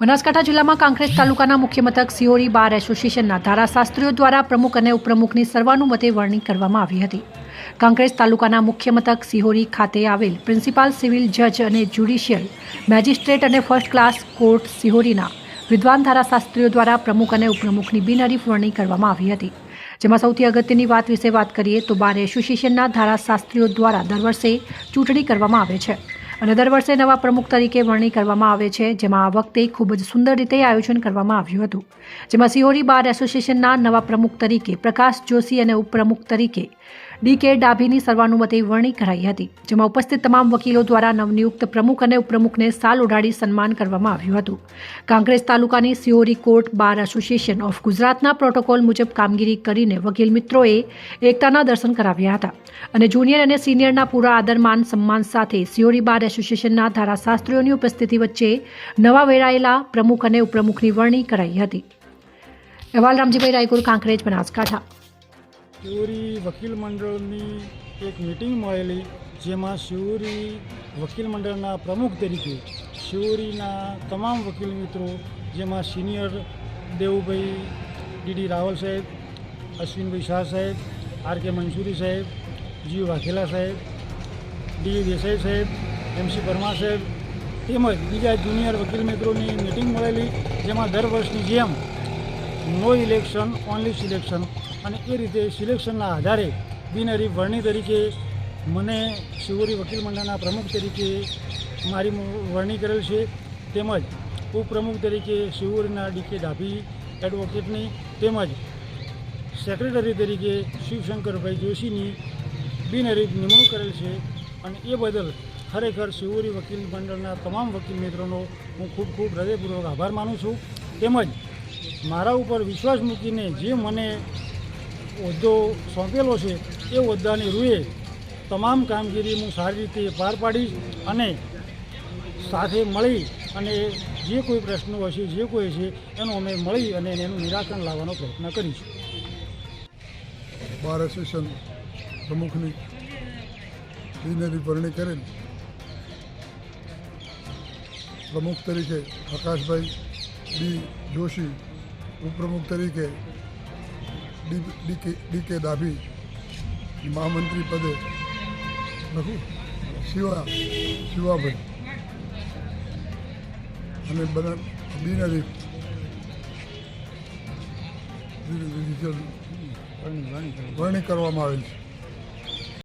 બનાસકાંઠા જિલ્લામાં કાંકરેજ તાલુકાના મુખ્ય મથક સિયોરી બાર એસોસિએશનના ધારાશાસ્ત્રીઓ દ્વારા પ્રમુખ અને ઉપપ્રમુખની સર્વાનુમતે વરણી કરવામાં આવી હતી. કાંકરેજ તાલુકાના મુખ્ય મથક સિહોરી ખાતે આવેલ પ્રિન્સિપાલ સિવિલ જજ અને જ્યુડિશિયલ મેજિસ્ટ્રેટ અને ફર્સ્ટ ક્લાસ કોર્ટ સિહોરીના વિદ્વાન ધારાશાસ્ત્રીઓ દ્વારા પ્રમુખ અને ઉપપ્રમુખની બિનહરીફ વરણી કરવામાં આવી હતી. જેમાં સૌથી અગત્યની વાત વિશે વાત કરીએ તો બાર એસોસિએશનના ધારાશાસ્ત્રીઓ દ્વારા દર વર્ષે ચૂંટણી કરવામાં આવે છે. અને દર વર્ષે નવા પ્રમુખ તરીકે વરણી કરવામાં આવે છે, જેમાં આ વખતે ખૂબ જ સુંદર રીતે આયોજન કરવામાં આવ્યું હતું. જેમાં સિહોરી બાર એસોસિએશનના નવા પ્રમુખ તરીકે પ્રકાશ જોશી અને ઉપપ્રમુખ તરીકે ડી કે ડાભીની સર્વાનુમતે વરણી કરાઈ હતી, જેમાં ઉપસ્થિત તમામ વકીલો દ્વારા નવનિયુક્ત પ્રમુખ અને ઉપપ્રમુખને સાલ ઉડાડી સન્માન કરવામાં આવ્યું હતું. કાંકરેજ તાલુકાની Siyori court bar association of ગુજરાતના પ્રોટોકોલ મુજબ કામગીરી કરીને વકીલ મિત્રોએ એકતાના દર્શન કરાવ્યા હતા અને જુનિયર અને સિનિયરના પૂરા આદરમાન સન્માન સાથે સિયોરી બાર એસોસિએશનના ધારાશાસ્ત્રીઓની ઉપસ્થિતિ વચ્ચે નવા વેરાયેલા પ્રમુખ અને ઉપપ્રમુખની વરણી કરાઈ હતી. અહેવાલ, રામજીભાઈ રાયકુર કાંકરેજ, બનાસકાંઠા. શિવરી વકીલ મંડળની એક મિટિંગ મળેલી, જેમાં શિવરી વકીલ મંડળના પ્રમુખ તરીકે, શિવરીના તમામ વકીલ મિત્રો, જેમાં સિનિયર દેવુભાઈ ડીડી રાવલ સાહેબ, અશ્વિનભાઈ શાહ સાહેબ, આર કે મંસૂરી સાહેબ જીવ વાઘેલા સાહેબ, ડી દેસાઈ સાહેબ એમસી પરમાર સાહેબ, તેમજ બીજા જુનિયર વકીલ મિત્રોની મિટિંગ મળેલી, જેમાં દર વર્ષની જેમ નો ઇલેક્શન ઓનલી સિલેક્શન અને એ રીતે સિલેક્શનના આધારે બિનહરીફ વરણી તરીકે મને શિવોરી વકીલ મંડળના પ્રમુખ તરીકે મારી વરણી કરેલ છે. તેમજ ઉપપ્રમુખ તરીકે શિવોરીના ડીકે ડાભી એડવોકેટની તેમજ સેક્રેટરી તરીકે શિવશંકરભાઈ જોશીની બિનહરીફ નિમણૂક કરેલ છે અને એ બદલ ખરેખર શિવોરી વકીલ મંડળના તમામ વકીલ મિત્રોનો હું ખૂબ ખૂબ હૃદયપૂર્વક આભાર માનું છું. તેમજ મારા ઉપર વિશ્વાસ મૂકીને જે મને હોદ્દો સોંપેલો છે, એ હોદ્દાની રૂએ તમામ કામગીરી હું સારી રીતે પાર પાડીશ અને સાથે મળી અને જે કોઈ પ્રશ્નો હશે, જે કોઈ છે એનું અમે મળી અને એનું નિરાકરણ લાવવાનો પ્રયત્ન કરીશું. બાર એસોસિએશન પ્રમુખની બિનહરી પરણી કરેલ પ્રમુખ તરીકે પ્રકાશભાઈ બી જોશી, ઉપપ્રમુખ તરીકે ડી દાભી કે ડાભી મહામંત્રી પદે લખું. શિવા શિવાભાઈ. અને બધા બિનહરી વરણી કરવામાં આવેલ છે.